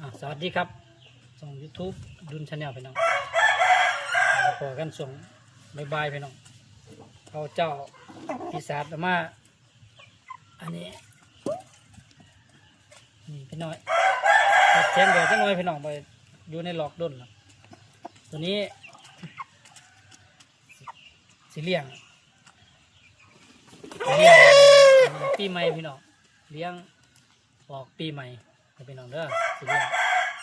อะสวัสดีครับส่ง YouTube ดุนชาแนลพี่น้องมาพอกันส่งบายบายพี่น้องเขาเจ้าปีศาจเอามา อันนี้ นี่พี่น้อยตัดแจ้งเดี๋ยวจะน้อยพี่น้องไปอยู่ในหลอกด้นครับตัวนี้สิเลี้ยงเลี้ยงปีใหม่พี่น้องเลี้ยงออกปีใหม่ พี่น้องเด้อสิเลี้ยง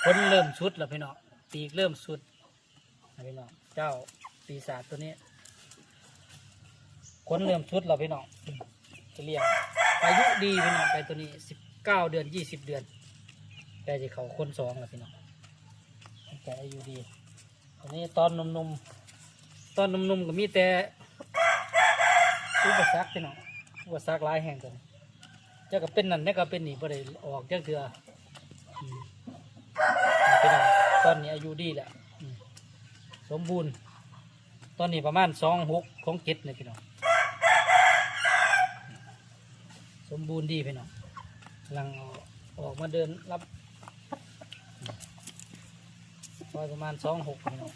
คนเริ่มสุดแล้วพี่น้องปีกเริ่มสุดให้พี่น้องเจ้าปีศาจตัวนี้คนเริ่มสุดแล้วพี่น้องจะเลี้ยงอายุดีพี่น้องไปตัวนี้สิบเก้าเดือนยี่สิบเดือนแต่จะเขาคนสองแล้วพี่น้องแต่อายุดีอันนี้ตอนนุ่มๆตอนนุ่มๆก็มีแต่อุปสรรคพี่น้องอุปสรรคหลายแห่งกันเจ้าก็เป็นนั่นเนี่ยก็เป็นนี่บ่ได้ออกจากเถื่ออืม พี่น้องตอนนี้อายุดีแหละสมบูรณ์ตอนนี้ประมาณสองหกของเจ็ดเลยพี่น้องสมบูรณ์ดีพี่น้องกำลังออกมาเดินรับประมาณสองหกพี่น้อง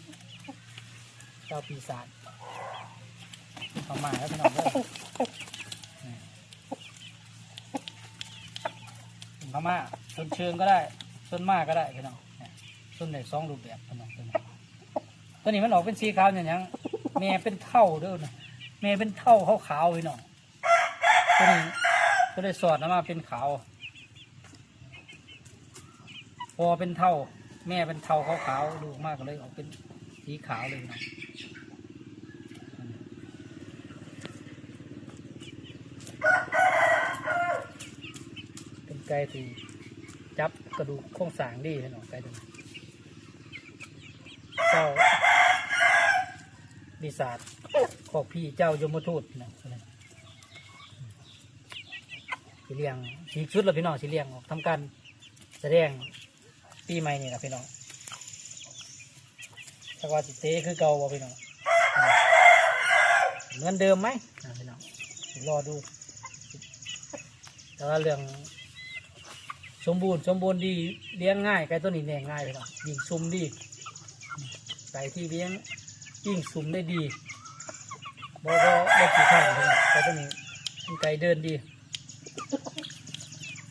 เจ้าปีศาจเข้ามาแล้วพี่น้องเด้ออืม เข้ามาต้นเชิงก็ได้ต้นมากก็ได้พี่น้องเนี่ยต้นไหนสองรูปแบบพี่น้องตัวนี้มันออกเป็นสีขาวอย่างยังแม่เป็นเท่าเด้วยนะแม่เป็นเท่าขาวขาวๆพี่น้องตัวนี้ก็ได้สอดออกมาเป็นขาวพอเป็นเท่า แม่เป็นเท่าขาวขาวๆลูกมากก็เลยออกเป็นสีขาวเลยน้องเป็น ไก่ที่จับกระดูกโครงสร้างดีพี่น้องไก่ตัวนี้เจ้าบิศาจขอบพี่เจ้ายมทูตนะสีเลียงสีชุดแล้วพี่น้องสีเลียงออกทำการแสดงปีใหม่นี่นะพี่น้องแต่ว่าสิเตคือเก่าบ่พี่น้องเหมือนเดิมไหมนะพี่น้องรอดูแต่ว่าเรื่อง สมบูรณ์สมบูรณ์ดีเลี้ยงง่ายไก่ตัวนี้เลี้ยงง่ายพี่น้องยิงซุ่มดีไก่ที่เลี้ยงยิ่งสุ่มได้ดีบ่บ่บ่กี่ข้างเลยนไก่ตัวนี้ไก่เดินดี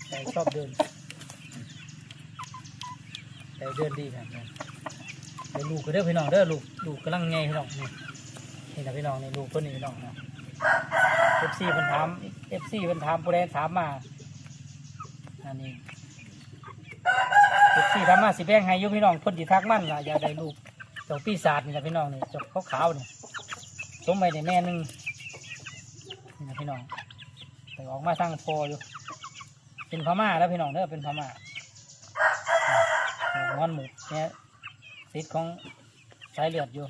ไก่ชอบเดินไก่เดินดีครับเดี๋ยวลูกก็เด้อพี่น้องเด้อลูกลูกกำลังไงพี่น้องนี่นี่นะพี่น้องนี่ลูกตัวนี้พี่น้องนะเอฟซีเพิ่นถามเอฟซีเพิ่นถามผู้ใดถามมาอันนี้ เอฟซีถามมาสิแบ่งให้อยุพี่น้องพิ่นสิทักมันล่ะอยากได้ลูกเจ้าปีศาจนี่นะพี่น้องนี่เจ้าขาวขาวๆนี่สมไปในแม่หนึงนี่นะพี่น้องแต่ออกมาทางโพอยู่เป็นพม่าแล้วพี่น้องเด้อเป็นพม่าอ่างอนหมูเนี่ยติดของสายเลือดอยู่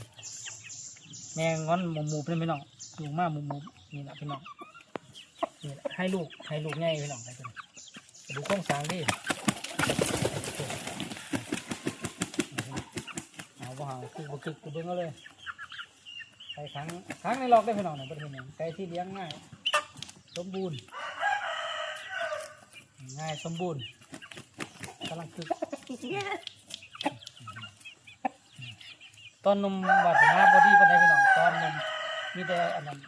แม่งอนหมูหมูเป็นพี่น้องลูกมากหมูหมูนี่แหละพี่น้องนี่แหละให้ลูกให้ลูกง่ายพี่น้องไปดูโครงสร้างดิ เอาบ่หาคือบ่คือกูเบิ่งเอาเลยไก่ขังขังในหลอกได้พี่น้องเนี่ยประเทศนี้ไก่ที่เลี้ยงง่าย สมบูรณ์ ง่ายสมบูรณ์กำลังคือตอนนมบาดหาบอดี้ปานใดพี่น้องตอนนมมีแต่อันนั้น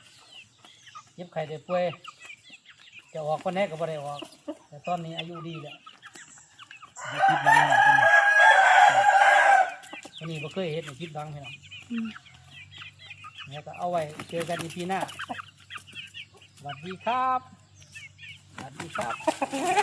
เย็บไข่ได้ป่วยจะออกคนแรกก็บ่ได้ออก แต่ตอนนี้อายุดีแล้วมีคิดบ้างแล้ว อันนี้บ่เคยเห็นในคิดบ้างพี่น้องแล้วก็เอาไว้เจอกันในปีหน้าสวัสดีครับสวัสดีครับ